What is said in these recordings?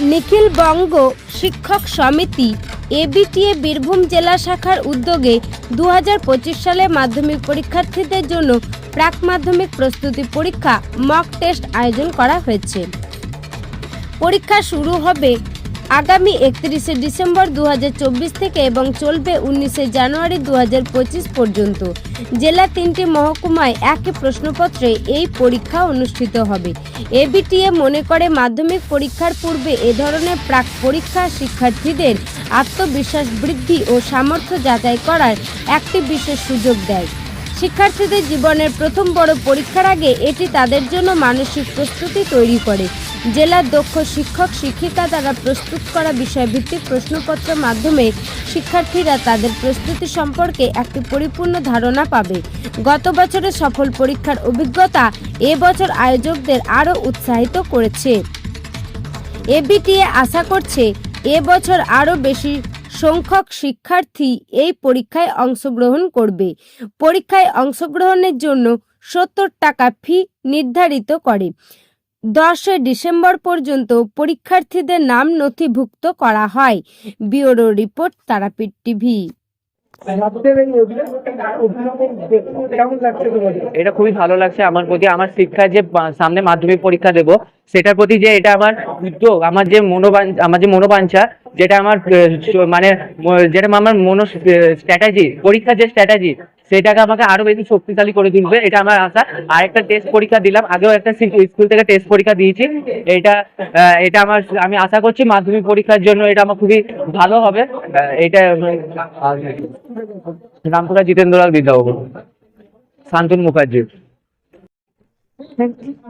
নিখিল বঙ্গ শিক্ষক সমিতি, এবিটিএ বীরভূম জেলা শাখার উদ্যোগে দু সালে মাধ্যমিক পরীক্ষার্থীদের জন্য প্রাক মাধ্যমিক প্রস্তুতি পরীক্ষা মক টেস্ট আয়োজন করা হয়েছে। পরীক্ষা শুরু হবে আগামী একত্রিশে ডিসেম্বর দু হাজার চব্বিশ থেকে এবং চলবে উনিশে জানুয়ারি দু হাজার পঁচিশ পর্যন্ত। জেলা তিনটি মহকুমায় একই প্রশ্নপত্রে এই পরীক্ষা অনুষ্ঠিত হবে। এবিটিএ মনে করে মাধ্যমিক পরীক্ষার পূর্বে এ ধরনের প্রাক পরীক্ষা শিক্ষার্থীদের আত্মবিশ্বাস বৃদ্ধি ও সামর্থ্য যাচাই করার একটি বিশেষ সুযোগ দেয়। শিক্ষার্থীদের জীবনের প্রথম বড় পরীক্ষার আগে এটি তাদের জন্য মানসিক প্রস্তুতি তৈরি করে। জেলার দক্ষ শিক্ষক, শিক্ষিকা দ্বারা প্রস্তুত করা বিষয়ভিত্তিক প্রশ্নপত্রের মাধ্যমে শিক্ষার্থীরা তাদের প্রস্তুতি সম্পর্কে একটি পরিপূর্ণ ধারণা পাবে। গত বছরের সফল পরীক্ষার অভিজ্ঞতা এবছর আয়োজকদের আরও উৎসাহিত করেছে। এবিটিএ আশা করছে এবছর আরও বেশি সংখ্যক শিক্ষার্থী এই পরীক্ষায় অংশগ্রহণ করবে। পরীক্ষায় অংশগ্রহণের জন্য সত্তর টাকা ফি নির্ধারিত করে। দশই ডিসেম্বর পর্যন্ত পরীক্ষার্থীদের নাম নথিভুক্ত করা হয়। Bureau report, Tarapith TV. এটা খুবই ভালো লাগছে আমার প্রতি। আমার শিক্ষা যে সামনে মাধ্যমিক পরীক্ষা দেব সেটার প্রতি যে এটা আমার উদ্যোগ, আমার যে মনোবান, আমার যে মনোবাঞ্ছা, যেটা আমার মানে যেটা আমার মনো স্ট্র্যাটাজি পরীক্ষার যে স্ট্র্যাটাজি সেটাকে আমাকে আরও বেশি শক্তিশালী করে তুলবে, এটা আমার আশা। আর একটা টেস্ট পরীক্ষা দিলাম, আগেও একটা স্কুল থেকে টেস্ট পরীক্ষা দিয়েছি। এটা এটা আমার, আমি আশা করছি মাধ্যমিক পরীক্ষার জন্য এটা আমার খুবই ভালো হবে। এটা রামপুরা জিতেন্দ্রলাল বিদ্যাভবন শান্তনু মুখার্জি।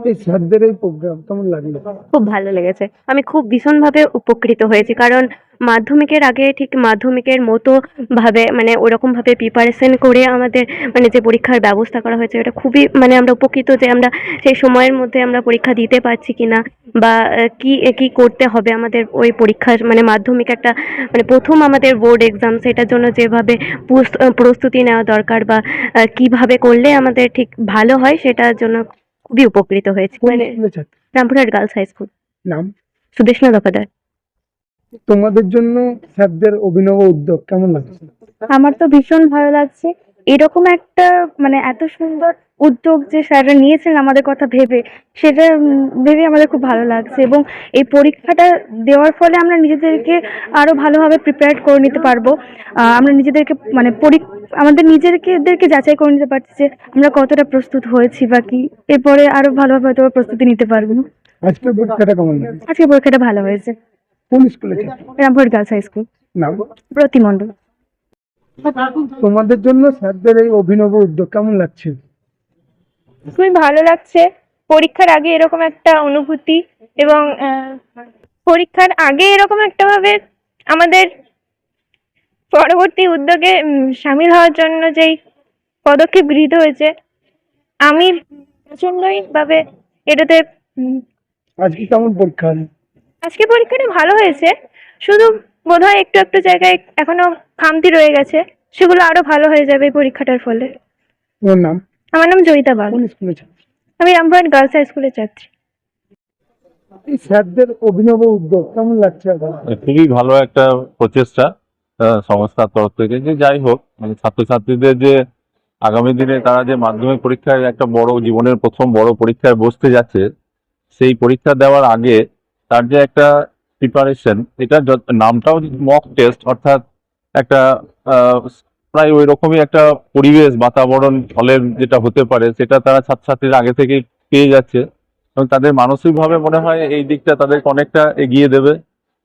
এই স্যারদের এই প্রোগ্রাম কেমন লাগল? খুব ভালো লেগেছে। আমি খুব ভীষণভাবে উপকৃত হয়েছি, কারণ মাধ্যমিকের আগে ঠিক মাধ্যমিকের মতো ভাবে মানে ওরকম ভাবে প্রিপারেশন করে আমাদের মানে যে পরীক্ষার ব্যবস্থা করা হয়েছে, এটা খুবই মানে আমরা উপকৃত যে আমরা সেই সময়ের মধ্যে আমরা পরীক্ষা দিতে পারছি কিনা, বা কি কি করতে হবে আমাদের ওই পরীক্ষার মানে মাধ্যমিক একটা মানে প্রথম আমাদের বোর্ড এক্সাম সেটার জন্য যেভাবে প্রস্তুতি নেওয়া দরকার, বা কীভাবে করলে আমাদের ঠিক ভালো হয়, সেটার জন্য খুবই উপকৃত হয়েছে। মানে রামপুরহাট গার্লস হাই স্কুল নাম? সুদেশনা দফাদার। তোমাদের জন্য স্যারদের অভিনব উদ্যোগ কেমন লাগছে? আমার তো ভীষণ ভালো লাগছে। এরকম একটা মানে এত সুন্দর উদ্যোগ যে স্যাররা নিয়েছেন আমাদের কথা ভেবে সেটা ভেবে আমাদের খুব ভালো লাগছে এবং এই পরীক্ষাটা দেওয়ার ফলে আমরা নিজেদেরকে আরও ভালোভাবে প্রিপেয়ার করে নিতে পারব। আমরা নিজেদেরকে মানে পরী- আমাদের নিজেদেরকে যাচাই করে নিতে পারছি যে আমরা কতটা প্রস্তুত হয়েছি বা কি। এরপরে আরও ভালোভাবে হয়তো প্রস্তুতি নিতে পারব। আজকের পরীক্ষাটা কেমন আজকে পরীক্ষাটা ভালো হয়েছে। কোন স্কুলে রামপুরহাট গার্লস হাই স্কুল। নাম প্রতিমণ্ডল। তোমাদের জন্য স্যারদের এই অভিনব উদ্যোগ কেমন লাগছে? খুবই ভালো লাগছে। পরীক্ষার আগে এরকম একটা অনুভূতি এবং পরীক্ষার আগে এরকম একটা ভাবে আমাদের পরবর্তী উদ্যোগে সামিল হওয়ার জন্য যেই পদক্ষেপ গৃহীত হয়েছে আমি প্রচন্ডই ভাবে এটাতে আজকে কেমন পরীক্ষা আজকে পরীক্ষাটা ভালো হয়েছে। শুধু বোধহয় একটু একটু জায়গায় এখনও খামতি রয়ে গেছে। সেগুলো আরও ভালো হয়ে যাবে এই পরীক্ষাটার ফলে। নাম? আমার নাম জয়িতা বাগ। কোন স্কুলে ছাত্র আমি রামপুরহাট গার্লস হাই স্কুলের ছাত্রী এই স্যারদের অভিনব উদ্যোগ কেমন লাগছে খুবই ভালো একটা প্রচেষ্টা আহ, সংস্থার তরফ থেকে। যে যাই হোক মানে ছাত্রছাত্রীদের যে আগামী দিনে তারা যে মাধ্যমিক পরীক্ষায় একটা বড় জীবনের প্রথম বড় পরীক্ষায় বসতে যাচ্ছে সেই পরীক্ষা দেওয়ার আগে তার যে একটা প্রিপারেশন এটা যত- নামটাও মক টেস্ট অর্থাৎ একটা আহ, প্রায় ওই রকমই একটা পরিবেশ বাতাবরণ ফলের যেটা হতে পারে সেটা তারা ছাত্রছাত্রীরা আগে থেকেই পেয়ে যাচ্ছে। এবং তাদের মানসিকভাবে মনে হয় এই দিকটা তাদের অনেকটা এগিয়ে দেবে।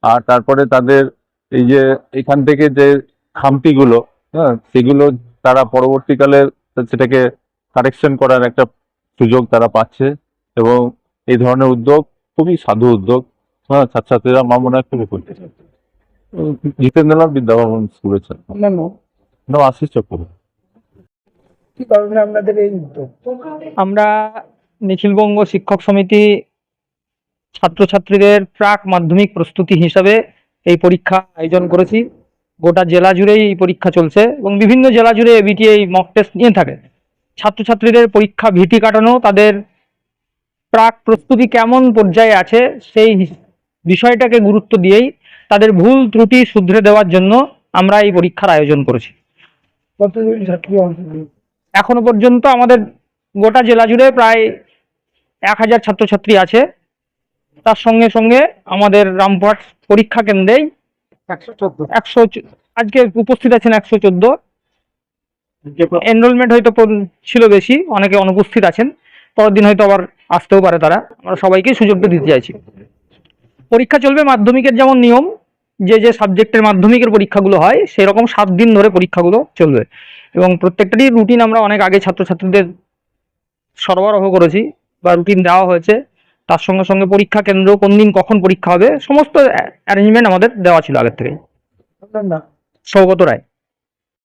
আর তারপরে তাদের এই যে এখান থেকে যে খামতিগুলো হ্যাঁ সেগুলো তারা পরবর্তীকালে সেটাকে কারেকশন করার একটা সুযোগ তারা পাচ্ছে। এবং এই ধরনের উদ্যোগ খুবই সাধু উদ্যোগ। হ্যাঁ ছাত্রছাত্রীরা আমার মনে হয় খুবই করতে জিতেন্দ্রলাল বিদ্যাভবন স্কুলের ছাত্র। নাম আশিস চক্রবর্তী কি কারণে আপনাদের এই উদ্যোগ আমরা নিখিলবঙ্গ শিক্ষক সমিতি ছাত্রছাত্রীদের প্রাক মাধ্যমিক প্রস্তুতি হিসাবে এই পরীক্ষা আয়োজন করেছি। গোটা জেলা জুড়েই এই পরীক্ষা চলছে এবং বিভিন্ন জেলা জুড়ে এবিটি এই মক টেস্ট নিয়ে থাকে। ছাত্রছাত্রীদের পরীক্ষা ভীতি কাটানো তাদের প্রাক প্রস্তুতি কেমন পর্যায়ে আছে সেই বিষয়টাকে গুরুত্ব দিয়েই তাদের ভুল ত্রুটি শুধরে দেওয়ার জন্য আমরা এই পরীক্ষার আয়োজন করেছি। এখনও পর্যন্ত আমাদের গোটা জেলা জুড়ে প্রায় এক হাজার ছাত্রছাত্রী আছে। তার সঙ্গে সঙ্গে আমাদের রামপুরহাট পরীক্ষা কেন্দ্রেই একশো আজকে উপস্থিত আছেন একশো চোদ্দ। এনরোলমেন্ট হয়তো ছিল বেশি অনেকে অনুপস্থিত আছেন। পরের দিন হয়তো আবার আসতেও পারে তারা। আমরা সবাইকেই সুযোগটা দিতে চাইছি। পরীক্ষা চলবে মাধ্যমিকের যেমন নিয়ম যে যে সাবজেক্টের মাধ্যমিকের পরীক্ষাগুলো হয় সেরকম সাত দিন ধরে পরীক্ষাগুলো চলবে। এবং প্রত্যেকটারই রুটিন আমরা অনেক আগে ছাত্রছাত্রীদের সরবরাহ করেছি বা রুটিন দেওয়া হয়েছে। তার সঙ্গে সঙ্গে পরীক্ষা কেন্দ্র কোন দিন কখন পরীক্ষা হবে সমস্ত অ্যারেঞ্জমেন্ট আমাদের দেওয়া ছিল আগের থেকে সৌগত রায়।